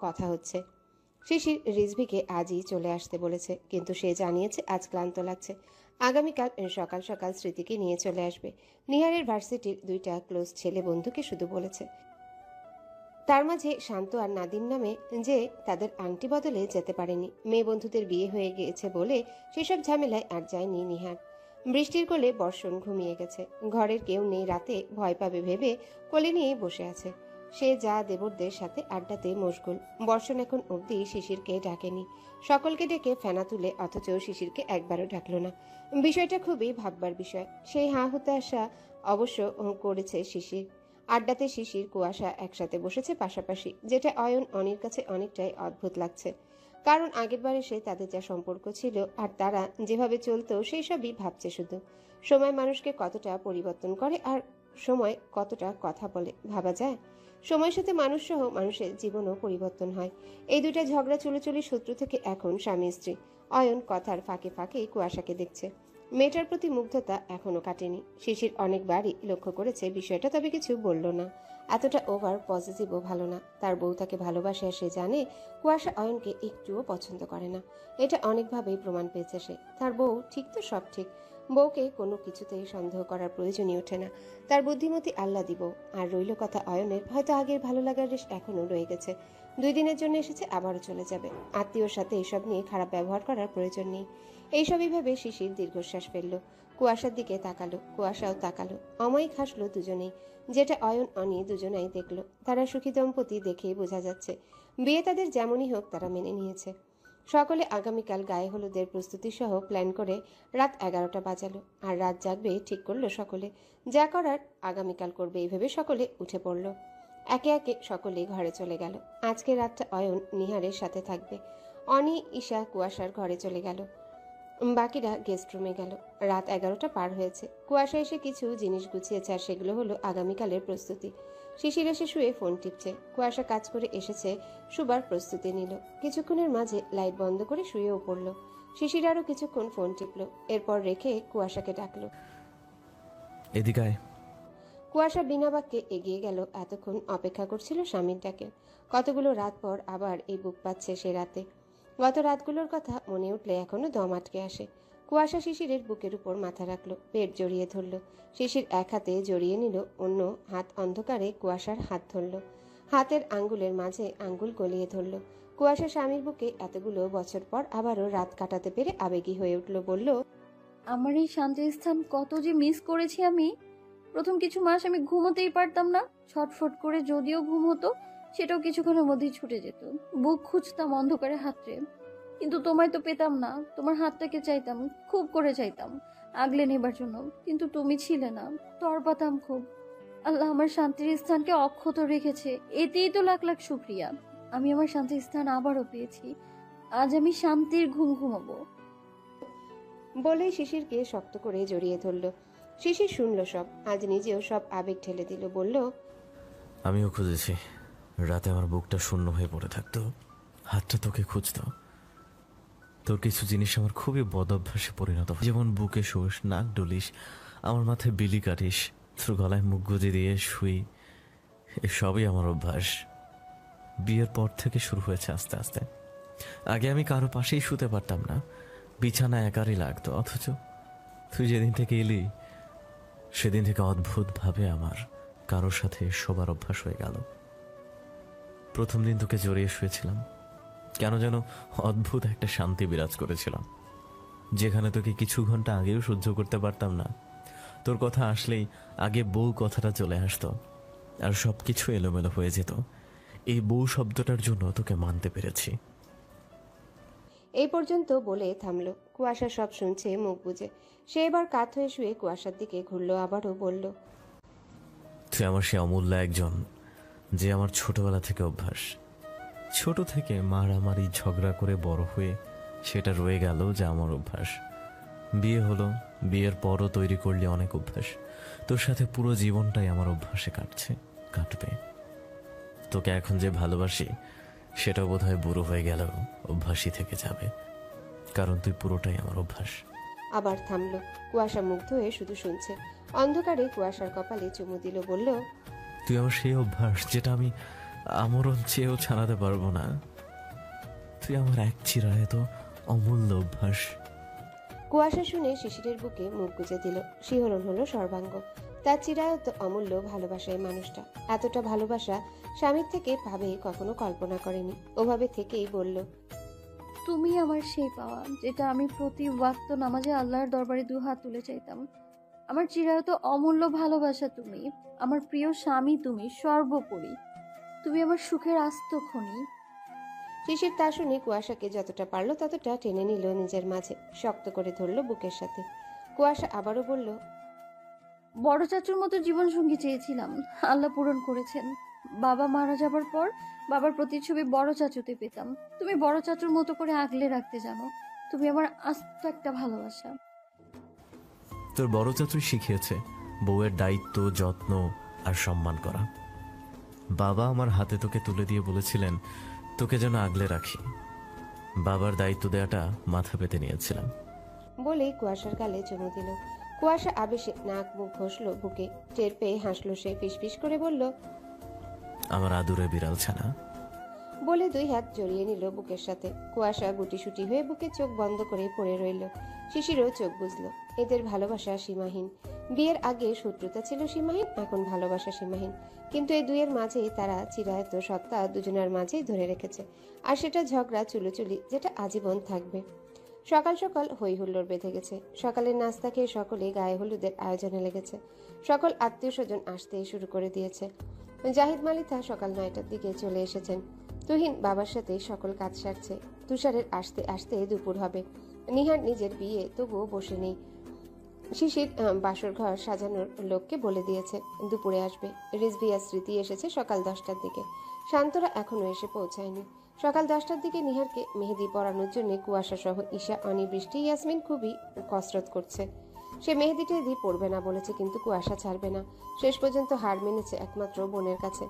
কথা হচ্ছে। শিশির রিজভিকে আজই চলে আসতে বলেছে, কিন্তু সে জানিয়েছে আজ ক্লান্ত লাগছে। আগামীকাল সকাল সকাল স্মৃতিকে নিয়ে চলে আসবে। নিহারের ভার্সিটির দুইটা ক্লোজ ছেলে বন্ধুকে শুধু বলেছে। তার মাঝে শান্ত আর নাদিম নামে যে তাদের আংটি বদলে যেতে পারেনি। মেয়ে বন্ধুদের বিয়ে হয়ে গিয়েছে বলে সেসব ঝামেলায় আর যায়নি নিহার। বৃষ্টির কোলে বর্ষণ ঘুমিয়ে গেছে। ঘরের কেউ নেই রাতে, ভয় পাবে ভেবে কোলে নিয়ে বসে আছে। সে যা দেবরদের সাথে আড্ডাতে মশগুল। বর্ষণ এখন অবধি শিশিরকে ডাকেনি। সকলকে ডেকে ফেনা তুলে, অথচ শিশিরকে একবারও ডাকলো না। বিষয়টা খুবই ভাববার বিষয়। সেই হাঁ হতে আসা অবশ্য করেছে শিশির। আড্ডাতে শিশির, কুয়াশা একসাথে বসেছে পাশাপাশি, যেটা অয়ন অনির কাছে অনেকটাই অদ্ভুত লাগছে। কারণ আগেরবার এসে তাদের যা সম্পর্ক ছিল আর তারা যেভাবে চলতো, সেই সবই ভাবছে শুধু। সময় মানুষকে কতটা পরিবর্তন করে আর সময় কতটা কথা বলে, ভাবা যায়? সময়ের সাথে মানুষ সহ মানুষের জীবনও পরিবর্তন হয়। এই দুইটা ঝগড়া চুলোচুলি শত্রু থেকে এখন স্বামী স্ত্রী। অয়ন কথার ফাঁকে ফাঁকেই কুয়াশাকে দেখছে। মেয়েটার প্রতি মুগ্ধতা এখনও কাটেনি। শিশির অনেকবারই লক্ষ্য করেছে বিষয়টা, তবে কিছু বলল না। এতটা ওভার পজিটিভও ভালো না। তার বউ তাকে ভালোবাসে আর সে জানে কুয়াশা অয়নকে একটুও পছন্দ করে না। এটা অনেকভাবেই প্রমাণ পেয়েছে সে। তার বউ ঠিক তো সব ঠিক। বউকে কোনো কিছুতেই সন্দেহ করার প্রয়োজনই ওঠে না। তার বুদ্ধিমতী আল্লাহ দিব। আর রইল কথা অয়নের, হয়তো আগের ভালো লাগার রেশ এখনও রয়ে গেছে। দুই দিনের জন্য এসেছে, আবারও চলে যাবে। আত্মীয়র সাথে এসব নিয়ে খারাপ ব্যবহার করার প্রয়োজন নেই। এইসবই ভেবে শিশির দীর্ঘশ্বাস ফেলল। কুয়াশার দিকে তাকালো, কুয়াশাও তাকালো। অমায়িক হাসলো দুজনেই। যেটা অয়ন, অনি দুজনাই দেখল। তারা সুখী দম্পতি দেখেই বোঝা যাচ্ছে, বিয়ে তাদের যেমনই হোক তারা মেনে নিয়েছে। সকলে আগামীকাল গায়ে হলুদের প্রস্তুতি সহ প্ল্যান করে রাত এগারোটা বাজালো। আর রাত জাগবে ঠিক করল সকলে। যা করার আগামীকাল করবে এই ভেবে সকলে উঠে পড়ল। একে একে সকলেই ঘরে চলে গেল। আজকে রাতটা অয়ন, নিহারের সাথে থাকবে। অনি, ঈশা কুয়াশার ঘরে চলে গেল। বাকিরা গেস্ট রুমে গেল। রাত এগারোটা পার হয়েছে। কুয়াশা এসে কিছু জিনিস গুছিয়েছে আর সেগুলো হলো আগামীকালের প্রস্তুতি। শিশির এসে শুয়ে ফোন টিপছে। কুয়াশা কাজ করে এসেছে শুবার প্রস্তুতি নিল। কিছুক্ষণের মাঝে লাইট বন্ধ করে শুয়েও পড়ল। শিশির আরও কিছুক্ষণ ফোন টিপল। এরপর রেখে কুয়াশাকে ডাকলো। এদিকে কুয়াশা বিনা বাক্যে এগিয়ে গেল। এতক্ষণ অপেক্ষা করছিল স্বামীর ডাকে কতগুলো রাত পর আবার এই বুক পাচ্ছে সে রাতে। গত রাতগুলোর কথা মনে উঠলে এখনও দম আটকে আসে। কুয়াশা শিশিরের বুকের উপর মাথা রাখল, পেট জড়িয়ে ধরল। শিশির এক হাতে জড়িয়ে নিল, অন্য হাত অন্ধকারে কুয়াশার হাত ধরল। হাতের আঙ্গুলের মাঝে আঙ্গুল গলিয়ে ধরল। কুয়াশা স্বামীর বুকে এতগুলো বছর পর আবারও রাত কাটাতে পেরে আবেগী হয়ে উঠল, বলল, আমার এই শান্তির স্থান কত যে মিস করেছি আমি। প্রথম কিছু মাস আমি ঘুমোতেই পারতাম না। ছটফট করে যদিও ঘুম হতো সেটাও কিছুক্ষণের মধ্যেই ছুটে যেত। বুক খুঁজতাম অন্ধকারে হাতরে। কিন্তু তোমায় তো পেতাম না। তোমার হাতটাকে চাইতাম খুব করে চাইতাম। আগলে নেবার জন্য। কিন্তু তুমি ছিলে না। তর পাতাম খুব। আল্লাহ আমার শান্তির স্থানকে অক্ষত রেখেছে। এতেই তো লাখ লাখ শুক্রিয়া। আমি আমার শান্তির স্থান আবারও পেয়েছি। আজ আমি শান্তির ঘুম ঘুমাবো। বলে শিশিরকে শক্ত করে জড়িয়ে ধরল। শিশির শুনল সব। আজ নিজেও সব আবেগ ঠেলে দিল। বলল আমিও খুঁজেছি। রাতে আমার বুকটা শূন্য হয়ে পড়ে থাকতো। হাতটা তোকে খুঁজতো। তোর কিছু জিনিস আমার খুবই বদ অভ্যাসে পরিণত। যেমন বুকে শোস, নাক ডলিস, আমার মাথায় বিলি কাটিস, তোর গলায় মুখ গুজে দিয়ে শুই, এসবই আমার অভ্যাস। বিয়ের পর থেকে শুরু হয়েছে আস্তে আস্তে। আগে আমি কারও পাশেই শুতে পারতাম না। বিছানা একারই লাগতো, অথচ তুই যেদিন থেকে এলি, সেদিন থেকে অদ্ভুতভাবে আমার কারোর সাথে শোবার অভ্যাস হয়ে গেল। প্রথম দিন তোকে জড়িয়ে শুয়েছিলাম। কেন যেন অদ্ভুত একটা শান্তি বিরাজ করেছিলাম। যেখানে তোকে কিছু ঘণ্টা আগেও সহ্য করতে পারতাম না। তোর কথা আসলেই আগে বউ কথাটা চলে আসতো আর সব কিছু এলোমেলো হয়ে যেত। এই বউ শব্দটার জন্য তোকে মানতে পেরেছি। এই পর্যন্ত বলে থামলো। কুয়াশা সব শুনছে মুখ বুজে। সে এবার কাত হয়ে শুয়ে কুয়াশার দিকে ঘুরলো আবারও বলল তুই আমার সে অমূল্য একজন যে আমার ছোটবেলা থেকে অভ্যাস। ছোট থেকে মারামারি ঝগড়া করে বড় হয়ে সেটা রয়ে গেল যে আমার অভ্যাস। বিয়ে হলো, বিয়ের পরও তৈরি করলে অনেক অভ্যাস। তোর সাথে পুরো জীবনটাই আমার অভ্যাসে কাটছে, কাটবে। তোকে এখন যে ভালোবাসি সেটা বোধহয় বুড়ো হয়ে গেল, অভ্যাসই থেকে যাবে। কারণ তুই পুরোটাই আমার অভ্যাস। আবার থামলো। কুয়াশা মুগ্ধ হয়ে শুধু শুনছে। অন্ধকারে কুয়াশার কপালে চুমু দিল, বলল তুই আমার সেই অভ্যাস যেটা আমি আমরণ চেয়েও ছাড়াতে পারব না। তুই আমার এক চিরায় তো অমূল্য অভ্যাস। কুয়াশা শুনে শিশিরের বুকে মুখ গুজে দিল। শিহরণ হলো সর্বাঙ্গ। তার চিরায়ত অমূল্য ভালোবাসায় মানুষটা। এতটা ভালোবাসা স্বামীর থেকে পাবে কখনো কল্পনা করেনি। ওভাবে থেকেই বলল তুমি আমার সেই পাওয়া যেটা আমি প্রতি ওয়াক্ত নামাজে আল্লাহর দরবারে দু হাত তুলে চাইতাম। আমার চিরায়ত অমূল্য ভালোবাসা তুমি আমার প্রিয় স্বামী তুমি সর্বোপরি। তুমি আমার সুখের আস্ত খনি। শিশির তা শুনে কুয়াশাকে যতটা পারল ততটা টেনে নিল নিজের মাঝে শক্ত করে ধরল বুকের সাথে। কুয়াশা আবারও বলল বড় চাচুর মতো জীবনসঙ্গী চেয়েছিলাম আল্লাহ পূরণ করেছেন। বাবা মারা যাবার পর বাবার প্রতিচ্ছবি বড় চাচুতে পেতাম। তুমি বড় চাচুর মতো করে আগলে রাখতে জানো তুমি আমার আস্ত একটা ভালোবাসা। তোর বড় চাচুই শিখিয়েছে বউয়ের দায়িত্ব যত্ন আর সম্মান করা। বাবা আমার হাতে তোকে তুলে দিয়ে বলেছিলেন তোকে যেন আগলে রাখি। বাবার দায়িত্ব দেওয়াটা মাথা পেতে নিয়েছিলাম। বলেই কুয়াশার গালে চুমু দিল। কুয়াশা আবেশে নাক মুখ ঘষলো বুকে টের পেয়ে হাসলো সে ফিসফিস করে বলল আমার আদুরে বিড়াল ছানা। বলে দুই হাত জড়িয়ে নিল বুকের সাথে। কুয়াশা গুটিসুটি হয়ে বুকে চোখ বন্ধ করে পড়ে রইল। শিশিরও চোখ বুঝলো এদের ভালোবাসা সীমাহীন। বিয়ের আগে শত্রুতা ছিল সীমাহীন, এখন ভালোবাসা সীমাহীন। কিন্তু এই দুইয়ের মাঝেই তারা চিরায়ত সত্তা দুজনের মাঝেই ধরে রেখেছে। আর সেটা ঝগড়া, চুলোচুলি, যেটা আজীবন থাকবে। সকাল সকাল হই হুল্লোড় বেঁধে গেছে। সকালের নাস্তা খেয়ে সকলে গায়ে হলুদের আয়োজনে লেগেছে। সকল আত্মীয় স্বজন আসতে শুরু করে দিয়েছে। জাহিদ মালিথা সকাল নয়টার দিকে চলে এসেছেন। তুহিন বাবার সাথে সকল কাজ সারছে। তুষারের আসতে আসতে দুপুর হবে। নিহার নিজের বিয়ে তবুও বসে নেই। শিশির বাসর ঘর সাজানোর লোককে বলে দিয়েছে, দুপুরে আসবে। রিজভিয়া স্মৃতি এসেছে সকাল দশটার দিকে। শান্তরা এখনও এসে পৌঁছায়নি। সকাল দশটার দিকে নিহারকে মেহেদি পরানোর জন্য কুয়াশা সহ ঈশা, অনি বৃষ্টি, ইয়াসমিন খুবই কসরত করছে। সে মেহেদি টেহেদি পড়বে না বলেছে, কিন্তু কুয়াশা ছাড়বে না। শেষ পর্যন্ত হার মেনেছে একমাত্র বোনের কাছে।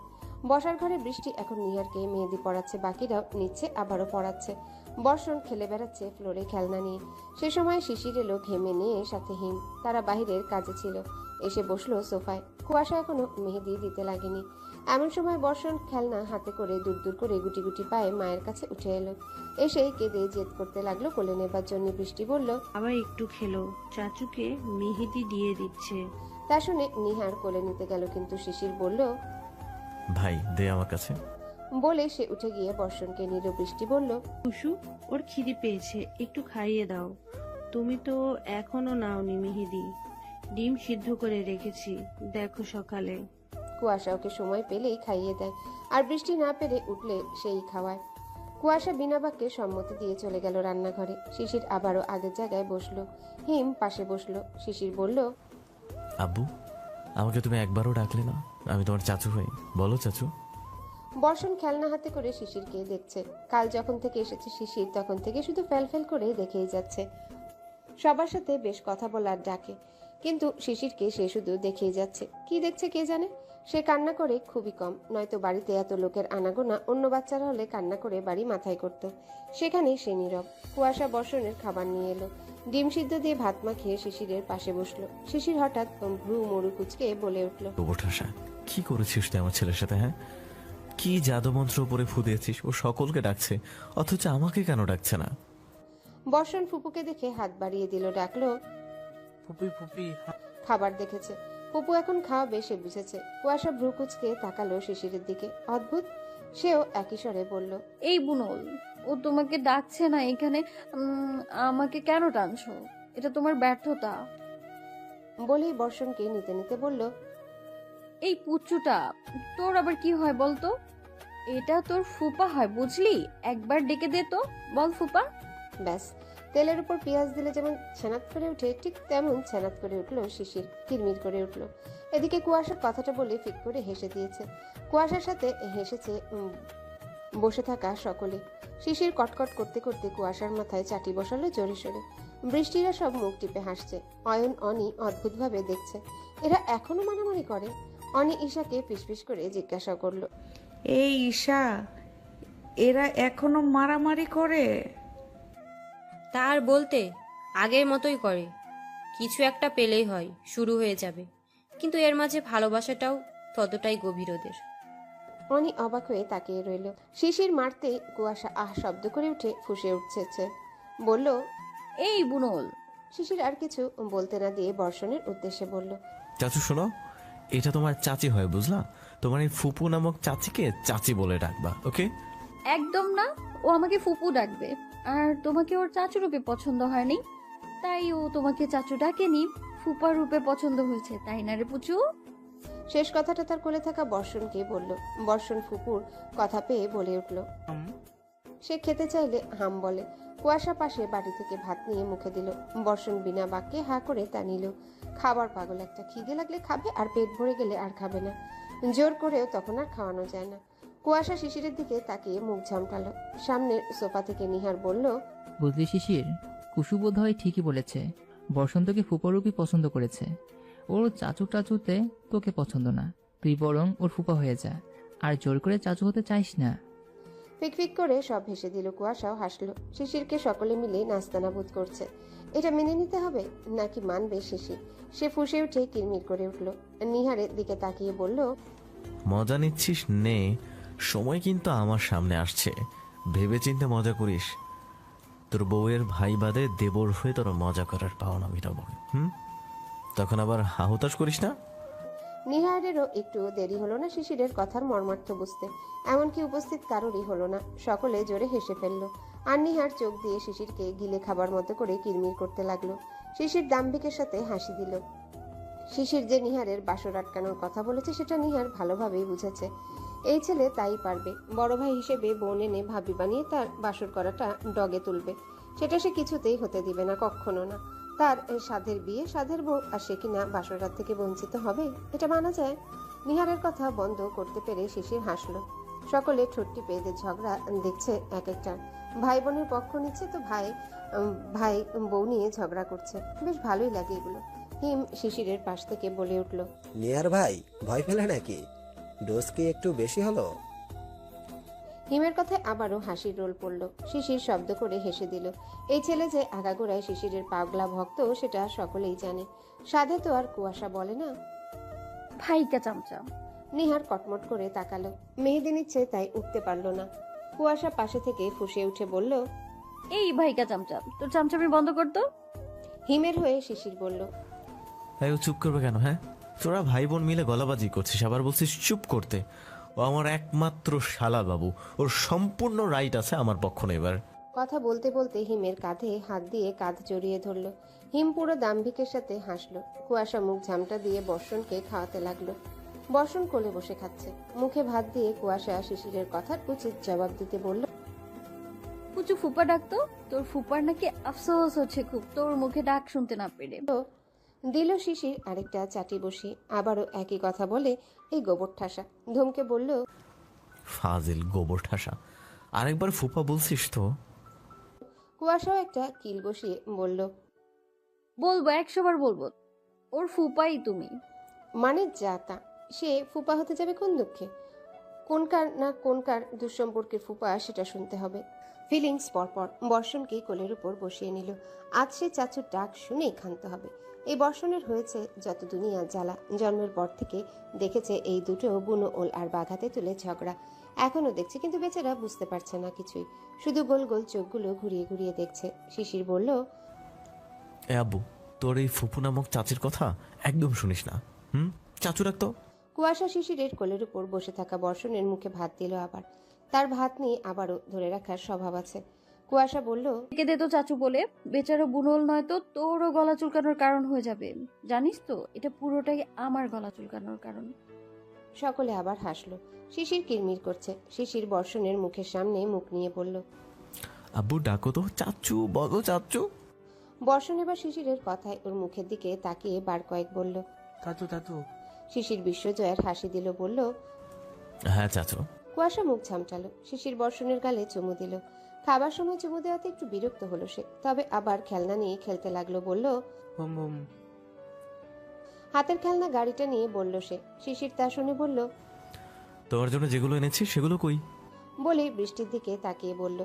বসার ঘরে বৃষ্টি এখন নিহারকে মেহেদি পড়াচ্ছে বাকিরাও নিচ্ছে আবারও পড়াচ্ছে বর্ষণ খেলে বেড়াচ্ছে ফ্লোরে খেলনা নিয়ে। সে সময় শিশির এলো ঘেমে নিয়ে সাথে হিম। তারা বাহিরের কাজে ছিল। এসে বসল সোফায়। কুয়াশা এখনও মেহেদি দিতে লাগেনি। এমন সময় বর্ষণ খেলনা হাতে করে দূর দূর করে গুটি গুটি পায়ে মায়ের কাছে উঠে এলো। এসেই কেঁদে জেদ করতে লাগল কোলে নেবার জন্য। বৃষ্টি বলল আবার একটু খেলো। চাচুকে মেহেদি দিয়ে দিচ্ছে। তা শুনে নিহার কোলে নিতে গেল কিন্তু শিশির বলল ভাই দে আমার কাছে। বলে সে উঠে গিয়ে বর্ষণকে নিল বৃষ্টি বলল টুসু ওর খিদে পেয়েছে একটু খাইয়ে দাও। তুমি তো এখনও নাওনি মেহেদি। ডিম সিদ্ধ করে রেখেছি দেখো সকালে। কুয়াশা ওকে সময় পেলেই খাইয়ে দেয় আর বৃষ্টি না পেরে উঠলে সেই খাওয়ায়। কুয়াশা বিনা বাক্যে সম্মতি দিয়ে চলে গেল রান্নাঘরে। শিশির আবারও আগের জায়গায় বসল হিম পাশে বসল। শিশির বলল আব্বু আমাকে তুমি একবারও ডাকলে না? আমি তোমার চাচু হই। বলো চাচু। বর্ষণ খেলনা হাতে করে শিশিরকে দেখছে। কাল যখন থেকে এসেছে শিশির, তখন থেকে শুধু ফেল ফেল করে দেখেই যাচ্ছে। সবার সাথে বেশ কথা বলার ডাকে। কিন্তু শিশিরকে সে শুধু দেখেই যাচ্ছে। কি দেখছে কে জানে? সে কান্না করে খুবই কম নয়তো বাড়িতে এত লোকের আনাগোনা অন্য বাচ্চারা হলে কান্না করে বাড়ি মাথায় করত। সেখানে সে নীরব কুয়াশা বর্ষণের খাবার নিয়ে এলো। ডিম সিদ্ধ দিয়ে ভাত মাখিয়ে শিশিরের পাশে বসল। শিশির হঠাৎ ভ্রু মরু কুচকে বলে উঠল কি করেছিস তুই আমার ছেলের সাথে হ্যাঁ? কি জাদুমন্ত্র উপরে ফু দিয়েছিস? ও সকলকে ডাকছে অথচ আমাকে কেন ডাকছে না? বর্ষণ ফুপুকে দেখে হাত বাড়িয়ে দিল ডাকলো ফুপি ফুপি খাবার দেখেছে। পপু এখন খাওয়াবে সে বুঝেছে কুয়াশা ভ্রুকুচকে তাকালো শিশিরের দিকে। অদ্ভুত সেও একই স্বরে বলল এই বুনল ও তোমাকে ডাকছে না এখানে উম, আমাকে কেন টানছো? এটা তোমার ব্যর্থতা। বলেই বর্ষণকে নিতে নিতে বলল এই পুচ্চুটা তোর আবার কি হয় বলতো? এটা তোর ফুপা হয় বুঝলি? একবার ডেকে দে তো বল ফুপা। ব্যাস তেলের উপর পেঁয়াজ দিলে যেমন ছানাত করে ওঠে, ঠিক তেমন ছানাত করে উঠল শিশির কিরমির করে উঠল। এদিকে কুয়াশার কথাটা বলে ফিক করে হেসে দিয়েছে। কুয়াশার সাথে হেসেছে বসে থাকা সকলে। শিশির কটকট করতে করতে কুয়াশার মাথায় চাটি বসালো জোরে সোরে। বৃষ্টিরা সব মুখ টিপে হাসছে। অয়ন, অনি অদ্ভুতভাবে দেখছে। এরা এখনও মারামারি করে? অনি ঈশাকে ফিসফিস করে জিজ্ঞাসা করল। এই ঈশা, এরা এখনও মারামারি করে? তার বলতে আগের মতোই করে। কিছু একটা পেলেই হয় শুরু হয়ে যাবে। কিন্তু এর মাঝে ভালোবাসাটাও ততটাই গভীর ওদের। অনি অবাক হয়ে তাকিয়ে রইল। শিশির মারতে কুয়াশা আহ শব্দ করে উঠে ফুসে উঠছে। বলল এই বুনল। শিশির আর কিছু বলতে না দিয়ে বর্ষণের উদ্দেশ্যে বলল চাচু শোনো এটা তোমার চাচি হয় বুঝলা? তোমার এই ফুপু নামক চাচিকে চাচি বলে ডাকবা ওকে একদম না ও আমাকে ফুপু ডাকবে। আর তোমাকে ওর চাচু রূপে পছন্দ হয়নি? তাই ও তোমাকে চাচু ডাকেনি ফুপা রূপে পছন্দ হয়েছে তাই না রে পুচু? শেষ কথাটা তার কোলে থাকা বর্ষণকে বলল। বর্ষণ ফুপুর কথা পেয়ে বলে উঠল। সে খেতে চাইলে হাম বলে। কুয়াশা পাশে বাড়ি থেকে ভাত নিয়ে মুখে দিল। বর্ষণ বিনা বাক্যে হা করে তা নিল। খাবার পাগল একটা খিদে লাগলে খাবে আর পেট ভরে গেলে আর খাবে না। জোর করেও তখন আর খাওয়ানো যায় না। কুয়াশা শিশিরের দিকে তাকিয়ে মুখ ঝামটালো। সামনের সোফা থেকে নিহার বলল বুঝলি শিশির কুসু বোধ হয় ঠিকই বলেছে। বসন্তকে ফুপারূপই পছন্দ করেছে। ওর চাচু টাচুতে তোকে পছন্দ না। তুই বরং ওর ফুপা হয়ে যা। আর জোর করে চাচু হতে চাইস না। ফিকফিক করে সব হেসে দিল কুয়াশাও হাসলো। শিশিরকে সকলে মিলে নাস্তানা বোধ করছে। এটা মেনে নিতে হবে? নাকি মানবে শিশির? সে ফুসে উঠে কিরমির করে উঠল। নিহারের দিকে তাকিয়ে বলল মজা নিচ্ছিস নে। সময় কিন্তু আমার সামনে আসছে। ভেবে চিন্তে মজা করিস। তোর বউয়ের ভাই বাদে দেবর হয়ে তোর মজা করার পাওনা মিটাবো। হুম? তখন আবার হাহুতাশ করিস না? নিহারেরও একটু দেরি হলো না শিশিরের কথার মর্মার্থ বুঝতে। এমনকি উপস্থিত কারোরই হলো না। সকলে জোরে হেসে ফেলল। আর নিহার চোখ দিয়ে শিশিরকে গিলে খাবার মতো করে কিরমির করতে লাগল। শিশির দাম্ভিকের সাথে হাসি দিল। শিশির যে নিহারের বাসর আটকানোর কথা বলেছে, সেটা নিহার ভালোভাবেই বুঝেছে। এই ছেলে তাই পারবে। বড় ভাই হিসেবে বোন এনে ভাবি বানিয়ে তার বাসর করাটা ডগে তুলবে। সেটা সে কিছুতেই হতে দিবে না, কখনো না। তার সাধের বিয়ে, সাধের বউ আর সে কিনা বাসরাত থেকে বঞ্চিত হবে, এটা মানা যায়। নিহারের কথা বন্ধ করতে পেরে শিশির হাসলো। সকলে ঠোঁটটি পেয়েদের ঝগড়া দেখছে এক একটা। ভাই বোনের পক্ষ নিচ্ছে তো ভাই ভাই বউ নিয়ে ঝগড়া করছে। বেশ ভালোই লাগে এগুলো। হিম শিশিরের পাশ থেকে বলে উঠল নিয়ার ভাই, ভয় পেলে নাকি? ডোজ কি একটু বেশি হলো? হিমের কথায় আবারও হাসির রোল পড়ল। শিশির শব্দ করে হেসে দিল। এই ছেলে যে আগাগোড়ায় শিশিরের পাগলা ভক্ত সেটা সকলেই জানে। সাধে তো আর কুয়াশা বলে না। ভাইকা চামচা। নিহার কটমট করে তাকালো। মেহেদি নিচ্ছে তাই উঠতে পারল না। কুয়াশা পাশে থেকে ফুসে উঠে বলল এই ভাইকা চামচা তোর চামচামি বন্ধ করতো? হিমের হয়ে শিশির বলল চুপ করবে কেন হ্যাঁ? তোরা ভাই বোন মিলে গলাবাজি করছিস আবার বলছিস চুপ করতে। ও আমার একমাত্র শালা বাবু। ওর সম্পূর্ণ রাইট আছে আমার পক্ষ নেবার কথা বলতে বলতে হিমের কাঁধে হাত দিয়ে কাঁধ জড়িয়ে ধরল। হিম পুরো দাম্ভিকের সাথে হাসলো। কুয়াশা মুখ ঝামটা দিয়ে বর্ষণকে খাওয়াতে লাগল। বর্ষণ কোলে বসে খাচ্ছে। মুখে ভাত দিয়ে কুয়াশা শিশিরের কথার উচিত জবাব দিতে বলল পুচু ফুপা ডাকতো তোর ফুপার নাকি আফসোস হচ্ছে খুব। তোর মুখে ডাক শুনতে না পেরে। দিল শিশির আরেকটা চাটি বসি আবারও একই কথা বলে এই গোবর ঠাসা। ধমকে বলল ফাজিল গোবর ঠাসা। আরেকবার ফুপা বলছিস তো। কুয়াশাও একটা কিল বসিয়ে বলল বলব একশো বার বলব। ওর ফুপাই তুমি। মানে যা তা। সে ফুপা হতে যাবে কোন দুঃখে? কোনকার না কোনকার দুঃসম্পর্কের ফুপা সেটা শুনতে হবে। ফিলিংস পরপর বর্ষণকে কোলের উপর বসিয়ে নিল। আজ সে চাচুর ডাক শুনেই ক্ষান্ত হবে। এই বর্ষণের হয়েছে যত দুনিয়া জ্বালা। জন্মের পর থেকে দেখেছে এই দুটো বুনো ওল আর বাঘাতে তুলে ঝগড়া। এখনও দেখছে কিন্তু বেচারা বুঝতে পারছে না কিছুই। শুধু গোল গোল চোখগুলো ঘুরিয়ে ঘুরিয়ে দেখছে। শিশির বলল এ আব্বু তোর এই ফুপু নামক চাচির কথা একদম শুনিস না। হুম? চাচু রাখতো কুয়াশা শিশিরের কোলের উপর বসে থাকা বর্ষণের মুখে ভাত দিল আবার। তার ভাত নিয়ে আবারও ধরে রাখার স্বভাব আছে। কুয়াশা বলল কে দে তো চাচু বলে বেচারো বুনল নয় তো তোরও গলা চুলকানোর কারণ হয়ে যাবে। জানিস তো এটা পুরোটাই আমার গলা চুলকানোর কারণ। সকলে আবার হাসলো। শিশির কিরমির করছে। শিশির বর্ষণের মুখের সামনে মুখ নিয়ে বলল আব্বু ডাকো তো চাচু বলো চাচু। বর্ষণ এবার শিশিরের কথায় ওর মুখের দিকে তাকিয়ে বার কয়েক বলল চাচু চাচু। শিশির বিশ্বজয়ের হাসি দিল বলল হ্যাঁ চাচু। কুয়াশা মুখ ঝামটালো। শিশির বর্ষণের গালে চুমু দিল খাবার সময় চুমু দেওয়াতে একটু বিরক্ত হলো সে। তবে আবার খেলনা নিয়ে খেলতে লাগল বলল হুম বুম হাতের খেলনা গাড়িটা নিয়ে বলল সে। শিশির তা শুনে বলল তোমার জন্য যেগুলো এনেছি সেগুলো কই? বলে বৃষ্টির দিকে তাকিয়ে বলল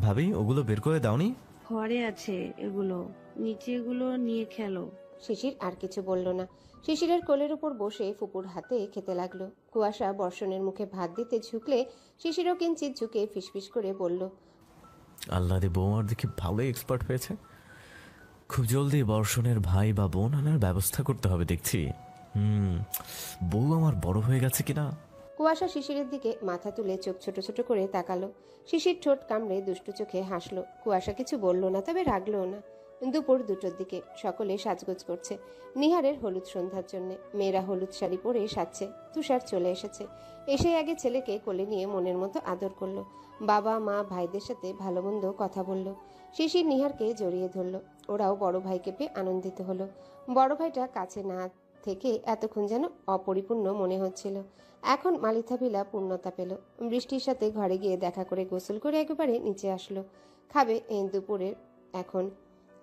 ভাবি ওগুলো বের করে দাওনি? ঘরে আছে এগুলো নিচে এগুলো নিয়ে খেলো। শিশির আর কিছু বলল না। শিশিরের কোলের উপর বসে ফুপুর হাতে খেতে লাগল। কুয়াশা বর্ষণের মুখে ভাত দিতে ঝুঁকলে শিশিরও কিঞ্চিত ঝুঁকে ফিসফিস করে বলল আল্লাহ দি বৌমার দিকে ভালোই এক্সপার্ট হয়েছে খুব জলদি বর্ষণের ভাই বা বোন আনার ব্যবস্থা করতে হবে দেখছি। হুম বউ আমার বড় হয়ে গেছে কিনা? কুয়াশা শিশিরের দিকে মাথা তুলে চোখ ছোট ছোট করে তাকালো। শিশির ঠোঁট কামড়ে দুষ্টু চোখে হাসলো। কুয়াশা কিছু বলল না তবে রাগলো না। দুপুর দুটোর দিকে সকলে সাজগোজ করছে। নিহারের হলুদ সন্ধ্যার জন্য। মেয়েরা হলুদ শাড়ি পরে সাজছে। তুষার চলে এসেছে। এসে আগে ছেলেকে কোলে নিয়ে মনের মতো আদর করল। বাবা, মা, ভাইদের সাথে ভালো মন্দ কথা বলল। শিশির নিহারকে জড়িয়ে ধরলো। ওরাও বড় ভাইকে পেয়ে আনন্দিত হলো। বড় ভাইটা কাছে না থেকে এতক্ষণ যেন অপরিপূর্ণ মনে হচ্ছিল। এখন মালিথা ভিলা পূর্ণতা পেল। বৃষ্টির সাথে ঘরে গিয়ে দেখা করে গোসল করে একেবারে নিচে আসলো। খাবে দুপুরের এখন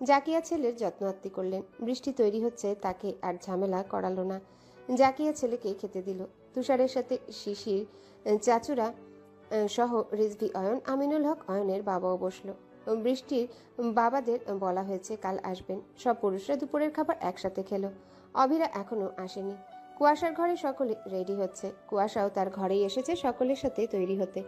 জাকিয়া ছেলের যত্ন আত্মি করলেন। বৃষ্টি তৈরি হচ্ছে, তাকে আর ঝামেলা করালো না। জাকিয়া ছেলেকে খেতে দিল। তুষারের সাথে শিশির, চাচুরা সহ রিজভি অয়ন, আমিনুল হক অয়নের বাবাও বসল। বৃষ্টির বাবাদের বলা হয়েছে, কাল আসবেন। সব পুরুষরা দুপুরের খাবার একসাথে খেলো। অভিরা এখনও আসেনি। কুয়াশার ঘরে সকলে রেডি হচ্ছে। কুয়াশাও তার ঘরেই এসেছে, সকলের সাথে তৈরি হতে।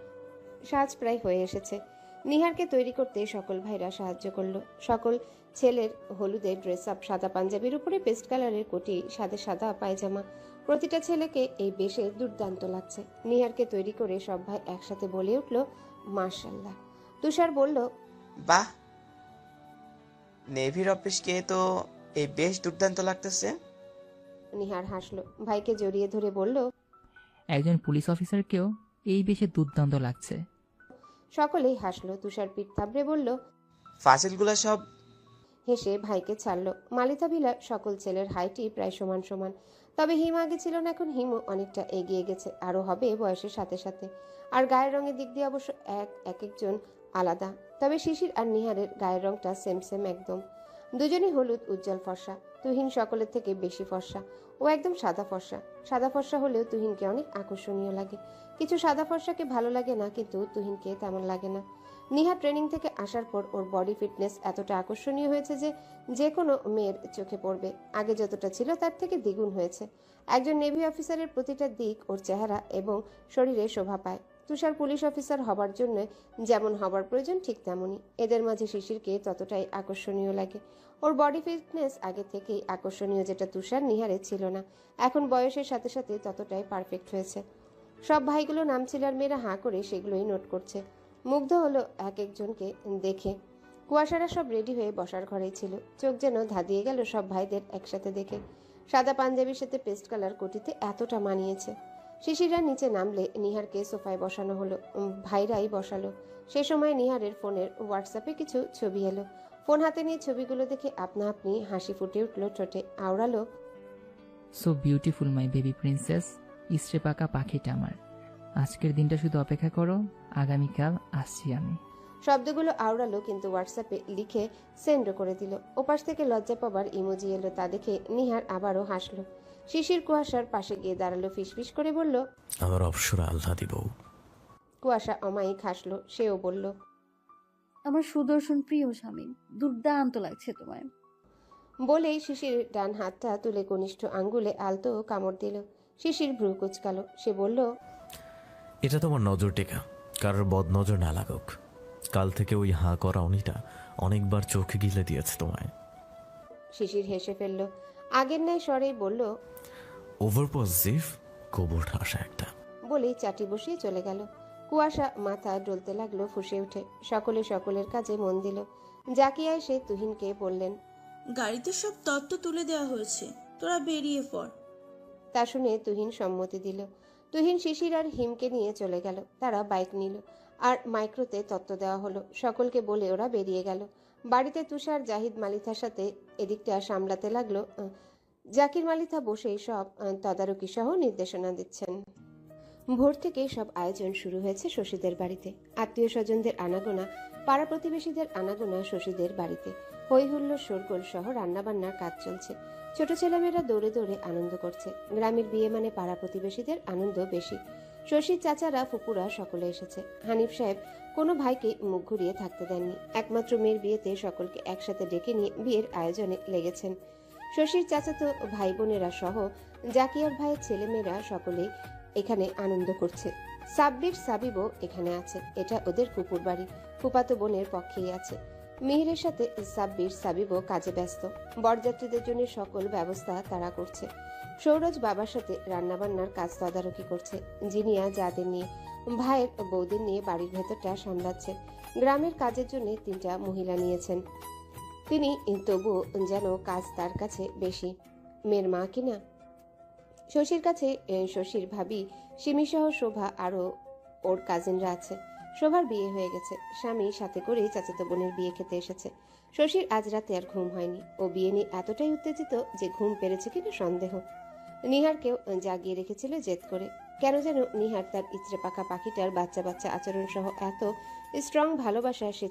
সাজ প্রায় হয়ে এসেছে। নিহারকে তৈরি করতে সকল ভাইরা সাহায্য করল। সকল ছেলের হলুদের ড্রেস আপ সাদা পাঞ্জাবির উপরে পেস্ট কালারের কোটি সাদা সাদা পায়জামা। প্রতিটা ছেলেকে এই বেশে দুর্দান্ত লাগছে। নিহারকে তৈরি করে সব ভাই একসাথে বলে উঠল মার্শাল্লাহ তুষার বলল বাহ! নেভির অফিসকে তো এই বেশ দুর্দান্ত লাগতেছে। নিহার হাসলো। ভাইকে জড়িয়ে ধরে বলল একজন পুলিশ অফিসারকেও এই বেশে দুর্দান্ত লাগছে। সকলেই হাসলো তুষার পিঠ থাবড়ে বলল ফাজিলগুলা সব হেসে ভাইকে ছাড়লো। মালিতা ভিলা সকল ছেলের হাইটই প্রায় সমান সমান। তবে হিম আগে ছিল না এখন হিমও অনেকটা এগিয়ে গেছে আরও হবে বয়সের সাথে সাথে। আর গায়ের রঙের দিক দিয়ে অবশ্য এক এক একজন আলাদা। তবে শিশির আর নিহারের গায়ের রংটা সেম সেম একদম। দুজনই হলুদ উজ্জ্বল ফর্সা। তুহিন সকলের থেকে বেশি ফর্সা। ও একদম সাদা ফর্সা। সাদা ফর্সা হলেও তুহিনকে অনেক আকর্ষণীয় লাগে। কিছু সাদা ফর্সাকে ভালো লাগে না, কিন্তু তুহিনকে তেমন লাগে না। নিহা ট্রেনিং থেকে আসার পর ওর বডি ফিটনেস এতটা আকর্ষণীয় হয়েছে যে যে কোনো মেয়ের চোখে পড়বে। আগে যতটা ছিল তার থেকে দ্বিগুণ হয়েছে। একজন নেভি অফিসারের প্রতিটা দিক ওর চেহারা এবং শরীরে শোভা পায়। তুষার পুলিশ অফিসার হবার জন্য যেমন হবার প্রয়োজন ঠিক তেমনই। এদের মাঝে শিশিরকে ততটাই আকর্ষণীয় লাগে। ওর বডি ফিটনেস আগে থেকেই আকর্ষণীয় যেটা তুষার নিহারে ছিল না। এখন বয়সের সাথে সাথে ততটাই পারফেক্ট হয়েছে। সব ভাইগুলো নাম আর মেয়েরা হাঁ করে সেগুলোই নোট করছে। মুগ্ধ হলো এক একজনকে দেখে। কুয়াশারা সব রেডি হয়ে বসার ঘরেই ছিল। চোখ যেন ধাঁধিয়ে গেল সব ভাইদের একসাথে দেখে। সাদা পাঞ্জাবির সাথে পেস্ট কালার কোটিতে এতটা মানিয়েছে। শিশিরা নিচে নামলে নিহারকে সোফায় বসানো হলো। ভাইরাই বসালো। সে সময় নিহারের ফোনের হোয়াটসঅ্যাপে কিছু ছবি এলো। ফোন হাতে নিয়ে ছবিগুলো দেখে আপনা আপনি হাসি ফুটে উঠল, ঠোঁটে আওড়ালো so beautiful my baby princess ইস্টে পাকা পাখিটা আমার। আজকের দিনটা শুধু অপেক্ষা করো আগামীকাল আসছি আমি। শব্দগুলো আওড়ালো কিন্তু হোয়াটসঅ্যাপে লিখে সেন্ডও করে দিল। ওপাশ থেকে লজ্জা পাবার ইমোজি এলো তা দেখে নিহার আবারও হাসলো। শিশির কুয়াশার পাশে গিয়ে দাঁড়াল ফিসফিস করে বলল আমার অপসরা আল্লাহ দি বউ কুয়াশা অমায়িক হাসলো সেও বলল আমার সুদর্শন প্রিয় স্বামী দুর্দান্ত লাগছে তোমায়। বলেই শিশির ডান হাতটা তুলে কনিষ্ঠ আঙ্গুলে আলতো কামড় দিল। শিশির ভ্রু কুচকালো। সে বলল এটা তোমার নজর টেকা। কারোর বদ নজর না লাগুক। কাল থেকে ওই হাঁ করা অনিটা অনেকবার চোখে গিলে দিয়েছে তোমায়। শিশির হেসে ফেলল। আগের ন্যায় স্বরেই বলল ওভার পজিটিভ গোবর ঠাসা একটা। বলেই চাটি বসিয়ে চলে গেল। কুয়াশা মাথা ডলতে লাগল ফুসে উঠে। সকলে সকলের কাজে মন দিল। জাকিয়া এসে তুহিনকে বললেন গাড়িতে সব তত্ত্ব তুলে দেওয়া হয়েছে। তোরা বেরিয়ে পড়। তা শুনে তুহিন সম্মতি দিল। তুহিন শিশির আর হিমকে নিয়ে চলে গেল। তারা বাইক নিল আর মাইক্রোতে তত্ত্ব দেওয়া হলো। সকলকে বলে ওরা বেরিয়ে গেল। বাড়িতে তুষার, জাহিদ, মালিথার সাথে এদিকটা সামলাতে লাগল। জাকির, মালিথা বসেই সব তদারকি সহ নির্দেশনা দিচ্ছেন। ভোর থেকে সব আয়োজন শুরু হয়েছে শশীদের বাড়িতে। আত্মীয় স্বজনদের আনাগোনা, পাড়া প্রতিবেশীদের আনাগোনা শশীদের বাড়িতে। হই হুল্লোড় শোরগোল সহ রান্নাবান্নার কাজ চলছে। ছোট ছেলেমেয়েরা দৌড়ে দৌড়ে আনন্দ করছে। গ্রামের বিয়ে মানে পাড়া প্রতিবেশীদের আনন্দ বেশি। শশীর চাচারা, ফুপুরা সকলে এসেছে। হানিফ সাহেব কোনো ভাইকে মুখ ঘুরিয়ে থাকতে দেননি। একমাত্র মেয়ের বিয়েতে সকলকে একসাথে ডেকে নিয়ে বিয়ের আয়োজনে লেগেছেন। শশীর চাচাতো ভাই বোনেরা সহ জাকিয়ার ভাইয়ের ছেলেমেয়েরা সকলেই এখানে আনন্দ করছে। সাব্বির সাবিবও এখানে আছে। এটা ওদের কুকুর বাড়ি ফুপাতো বোনের পক্ষেই আছে। মিহিরের সাথে সাব্বির সাবিবও কাজে ব্যস্ত। বরযাত্রীদের জন্য সকল ব্যবস্থা তারা করছে। সৌরজ বাবার সাথে রান্নাবান্নার কাজ তদারকি করছে। জিনিয়া যাদের নিয়ে, ভাইয়ের বৌদের নিয়ে বাড়ির ভেতরটা সামলাচ্ছে। গ্রামের কাজের জন্য তিনটা মহিলা নিয়েছেন। তিনি তবুও যেন কাজ তার কাছে বেশি। মেয়ের মা কিনা শশীর কাছে শশীর ভাবি, সিমিসহ শোভা আরও ওর কাজিনরা আছে। শোভার বিয়ে হয়ে গেছে। স্বামী সাথে করেই চাচাতো বোনের বিয়ে খেতে এসেছে। শশীর আজ রাতে আর ঘুম হয়নি। ও বিয়ে নিয়ে এতটাই উত্তেজিত যে ঘুম পেরেছে কিনা সন্দেহ। নিহারকেও জাগিয়ে রেখেছিল জেদ করে। কেন যেন নিহার তার ইচড়ে পাখা পাখিটার বাচ্চা বাচ্চা আচরণ সহ এত স্ট্রং ভালোবাসা সে